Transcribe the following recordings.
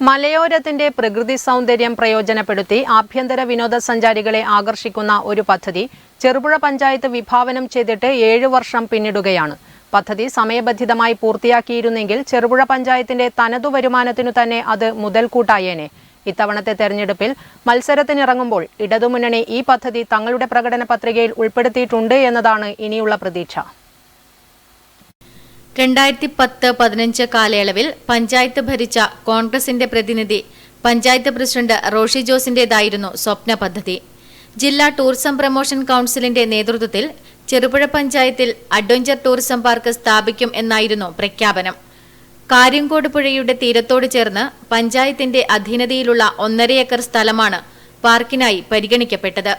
മലയോരത്തിന്റെ പ്രകൃതി സൗന്ദര്യം പ്രയോജനപ്പെടുത്തി ആഭ്യന്തര വിനോദസഞ്ചാരികളെ ആകർഷിക്കുന്ന ഒരു പദ്ധതി ചെറുപുഴ പഞ്ചായത്ത് വിഭാവനം ചെയ്തിട്ട് ഏഴു വർഷം പിന്നിടുകയാണ്. പദ്ധതി സമയബന്ധിതമായി പൂർത്തിയാക്കിയിരുന്നെങ്കിൽ ചെറുപുഴ പഞ്ചായത്തിന്റെ തനതു വരുമാനത്തിനു തന്നെ അത് മുതൽക്കൂട്ടായേനെ. ഇത്തവണത്തെ തെരഞ്ഞെടുപ്പിൽ മത്സരത്തിനിറങ്ങുമ്പോൾ ഇടതുമുന്നണി ഈ പദ്ധതി തങ്ങളുടെ പ്രകടന പത്രികയിൽ ഉൾപ്പെടുത്തിയിട്ടുണ്ട് എന്നതാണ് ഇനിയുള്ള പ്രതീക്ഷ. രണ്ടായിരത്തി പത്ത് പതിനഞ്ച് കാലയളവിൽ പഞ്ചായത്ത് ഭരിച്ച കോൺഗ്രസിന്റെ പ്രതിനിധി പഞ്ചായത്ത് പ്രസിഡന്റ് റോഷി ജോസിന്റേതായിരുന്നു സ്വപ്ന പദ്ധതി. ജില്ലാ ടൂറിസം പ്രൊമോഷൻ കൌൺസിലിന്റെ നേതൃത്വത്തിൽ ചെറുപുഴ പഞ്ചായത്തിൽ അഡ്വഞ്ചർ ടൂറിസം പാർക്ക് സ്ഥാപിക്കും എന്നായിരുന്നു പ്രഖ്യാപനം. കാര്യങ്കോട് പുഴയുടെ തീരത്തോട് ചേർന്ന് പഞ്ചായത്തിന്റെ അധീനതയിലുള്ള ഒന്നര ഏക്കർ സ്ഥലമാണ് പാർക്കിനായി പരിഗണിക്കപ്പെട്ടത്.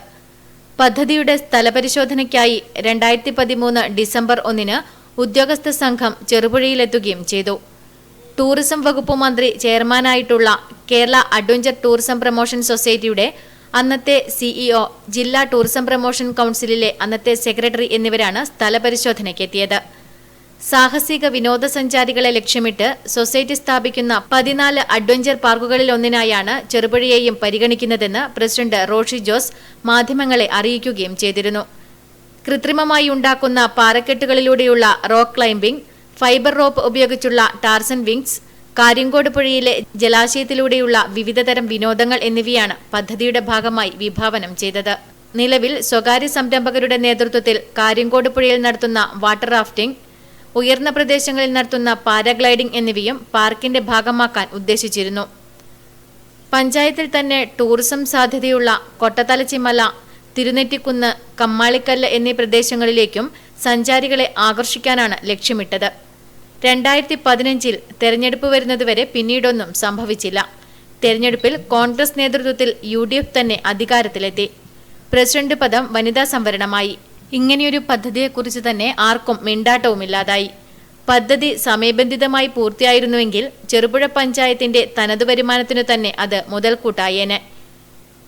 പദ്ധതിയുടെ സ്ഥലപരിശോധനയ്ക്കായി രണ്ടായിരത്തി പതിമൂന്ന് ഡിസംബർ ഒന്നിന് ഉദ്യോഗസ്ഥ സംഘം ചെറുപുഴയിലെത്തുകയും ചെയ്തു. ടൂറിസം വകുപ്പ് മന്ത്രി ചെയർമാനായിട്ടുള്ള കേരള അഡ്വഞ്ചർ ടൂറിസം പ്രൊമോഷൻ സൊസൈറ്റിയുടെ അന്നത്തെ സിഇഒ ജില്ലാ ടൂറിസം പ്രൊമോഷൻ കൗൺസിലിലെ അന്നത്തെ സെക്രട്ടറി എന്നിവരാണ് സ്ഥലപരിശോധനയ്ക്കെത്തിയത്. സാഹസിക വിനോദസഞ്ചാരികളെ ലക്ഷ്യമിട്ട് സൊസൈറ്റി സ്ഥാപിക്കുന്ന പതിനാല് അഡ്വഞ്ചർ പാർക്കുകളിൽ ഒന്നിനായാണ് ചെറുപുഴയെയും പരിഗണിക്കുന്നതെന്ന് പ്രസിഡന്റ് റോഷി ജോസ് മാധ്യമങ്ങളെ അറിയിക്കുകയും ചെയ്തിരുന്നു. കൃത്രിമമായി ഉണ്ടാക്കുന്ന പാറക്കെട്ടുകളിലൂടെയുള്ള റോക്ക് ക്ലൈംബിംഗ് ഫൈബർ റോപ്പ് ഉപയോഗിച്ചുള്ള ടാർസൻ വിങ്സ് കാര്യങ്കോട് പുഴയിലെ ജലാശയത്തിലൂടെയുള്ള വിവിധതരം വിനോദങ്ങൾ എന്നിവയാണ് പദ്ധതിയുടെ ഭാഗമായി വിഭാവനം ചെയ്തത്. നിലവിൽ സ്വകാര്യ സംരംഭകരുടെ നേതൃത്വത്തിൽ കാര്യങ്കോട് പുഴയിൽ നടത്തുന്ന വാട്ടർ റാഫ്റ്റിംഗ് ഉയർന്ന പ്രദേശങ്ങളിൽ നടത്തുന്ന പാരാഗ്ലൈഡിംഗ് എന്നിവയും പാർക്കിന്റെ ഭാഗമാക്കാൻ ഉദ്ദേശിച്ചിരുന്നു. പഞ്ചായത്തിൽ തന്നെ ടൂറിസം സാധ്യതയുള്ള കൊട്ടത്തലച്ചിമല തിരുനെറ്റിക്കുന്ന് കമ്മാളിക്കല്ല് എന്നീ പ്രദേശങ്ങളിലേക്കും സഞ്ചാരികളെ ആകർഷിക്കാനാണ് ലക്ഷ്യമിട്ടത്. രണ്ടായിരത്തി പതിനഞ്ചിൽ തെരഞ്ഞെടുപ്പ് വരുന്നതുവരെ പിന്നീടൊന്നും സംഭവിച്ചില്ല. തെരഞ്ഞെടുപ്പിൽ കോൺഗ്രസ് നേതൃത്വത്തിൽ യു ഡി എഫ് തന്നെ അധികാരത്തിലെത്തി. പ്രസിഡന്റ് പദം വനിതാ സംവരണമായി. ഇങ്ങനെയൊരു പദ്ധതിയെക്കുറിച്ച് തന്നെ ആർക്കും മിണ്ടാട്ടവുമില്ലാതായി. പദ്ധതി സമയബന്ധിതമായി പൂർത്തിയായിരുന്നുവെങ്കിൽ ചെറുപുഴ പഞ്ചായത്തിന്റെ തനതു വരുമാനത്തിനു തന്നെ അത് മുതൽക്കൂട്ടായേനെ.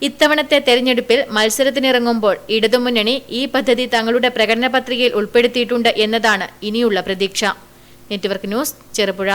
ഇത്തവണത്തെ തെരഞ്ഞെടുപ്പിൽ മത്സരത്തിനിറങ്ങുമ്പോൾ ഇടതുമുന്നണി ഈ പദ്ധതി തങ്ങളുടെ പ്രകടന പത്രികയിൽ ഉൾപ്പെടുത്തിയിട്ടുണ്ട് എന്നതാണ് ഇനിയുള്ള പ്രതീക്ഷ. Network news Cherupuzha.